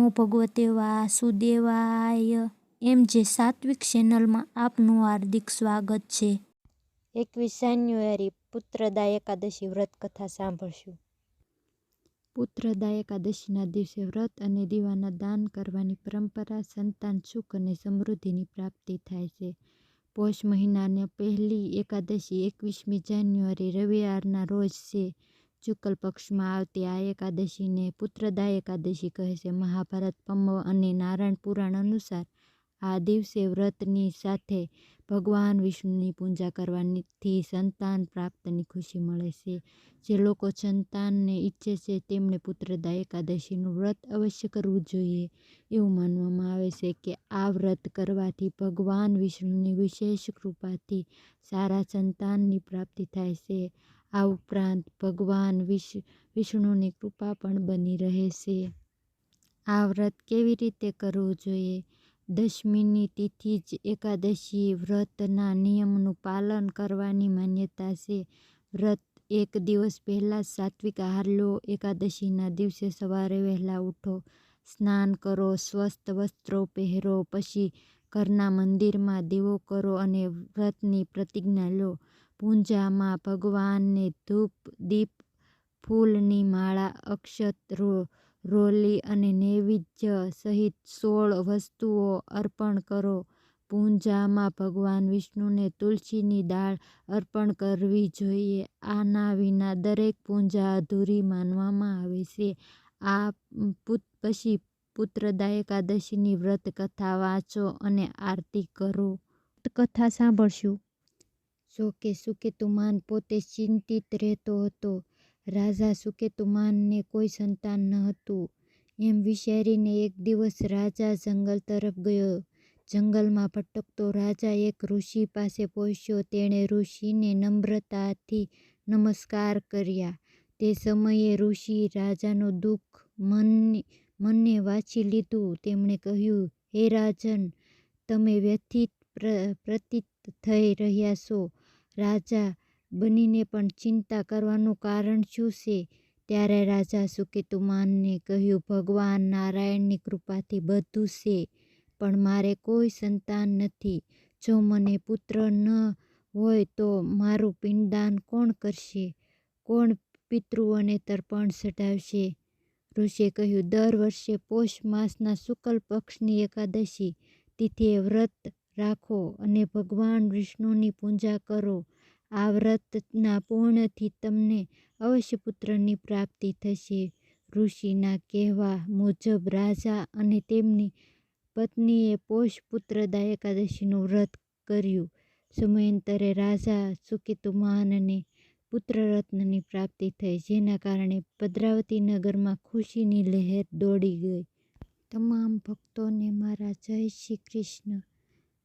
નમો ભગવતે વાસુદેવાય એમ જે સાત્વિક ચેનલમાં આપનું હાર્દિક સ્વાગત છે. એકવીસ જાન્યુઆરી પુત્રદા એકાદશી વ્રત કથા સાંભળશું. પુત્રદા એકાદશીના દિવસે વ્રત અને દીવાના દાન કરવાની પરંપરા સંતાન સુખ અને સમૃદ્ધિની પ્રાપ્તિ થાય છે. પોષ મહિનાની પહેલી એકાદશી એકવીસમી જાન્યુઆરી રવિવારના રોજ છે. શુક્લ પક્ષમાં આવતી આ એકાદશીને પુત્રદા એકાદશી કહે છે. મહાભારત પમ્મ અને નારાયણ પુરાણ અનુસાર આ દિવસે વ્રતની સાથે ભગવાન વિષ્ણુની પૂજા કરવાથી સંતાન પ્રાપ્તની ખુશી મળે છે. જે લોકો સંતાનને ઈચ્છે છે તેમણે પુત્રદા એકાદશીનું વ્રત અવશ્ય કરવું જોઈએ. એવું માનવામાં આવે છે કે આ વ્રત કરવાથી ભગવાન વિષ્ણુની વિશેષ કૃપાથી સારા સંતાનની પ્રાપ્તિ થાય છે. આ ઉપરાંત ભગવાન વિષ્ણુની કૃપા પણ બની રહે છે. આ વ્રત કેવી રીતે કરવું જોઈએ? દશમીની તિથિ જ એકાદશી વ્રતના નિયમનું પાલન કરવાની માન્યતા છે. વ્રત એક દિવસ પહેલાં સાત્વિક આહાર લો, એકાદશીના દિવસે સવારે વહેલા ઉઠો, સ્નાન કરો, સ્વસ્થ વસ્ત્રો પહેરો, પછી ઘરના મંદિરમાં દીવો કરો અને વ્રતની પ્રતિજ્ઞા લો. પૂજામાં ભગવાનને ધૂપ, દીપ, ફૂલની માળા, અક્ષત રોલી અને નૈવેદ્ય સહિત સોળ વસ્તુઓ અર્પણ કરો. પૂજામાં ભગવાન વિષ્ણુને તુલસીની દાળ અર્પણ કરવી જોઈએ. આના વિના દરેક પૂજા અધૂરી માનવામાં આવે છે. આ પછી પુત્રદા એકાદશીની વ્રત કથા વાંચો અને આરતી કરો. કથા સાંભળશું. જોકે સુકેતુમાન પોતે ચિંતિત રહેતો હતો. રાજા સુકેતુમાનને કોઈ સંતાન ન હતું. એમ વિચારીને એક દિવસ રાજા જંગલ તરફ ગયો. જંગલમાં ભટકતો રાજા એક ઋષિ પાસે પહોંચ્યો. તેણે ઋષિને નમ્રતાથી નમસ્કાર કર્યા. તે સમયે ઋષિ રાજાનું દુઃખ મનને વાંચી લીધું. તેમણે કહ્યું, હે રાજન, તમે વ્યથિત પ્રતીત થઈ રહ્યા છો. રાજા બનીને પણ ચિંતા કરવાનું કારણ શું છે? ત્યારે રાજા સુકેતુમાનને કહ્યું, ભગવાન નારાયણની કૃપાથી બધું છે, પણ મારે કોઈ સંતાન નથી. જો મને પુત્ર ન હોય તો મારું પિંડદાન કોણ કરશે? કોણ પિતૃઓને તર્પણ ચઢાવશે ઋષિએ કહ્યું, દર વર્ષે પોષ માસના શુક્લ પક્ષની એકાદશી તિથિએ વ્રત રાખો અને ભગવાન વિષ્ણુની પૂજા કરો. આ વ્રતના પૂર્ણથી તમને અવશ્ય પુત્રની પ્રાપ્તિ થશે. ઋષિના કહેવા મુજબ રાજા અને તેમની પત્નીએ પોષ પુત્રદા એકાદશીનું વ્રત કર્યું. સમયાંતરે રાજા સુકેતુમાનને પુત્રરત્નની પ્રાપ્તિ થઈ, જેના કારણે ભદ્રાવતી નગરમાં ખુશીની લહેર દોડી ગઈ. તમામ ભક્તોને મારા જય શ્રી કૃષ્ણ.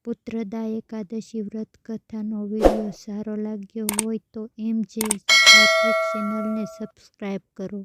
પુત્રદા એકાદશી વ્રત કથાનો વીડિયો સારો લાગ્યો હોય તો એમ જે સાત્વિક ચેનલને સબસ્ક્રાઈબ કરો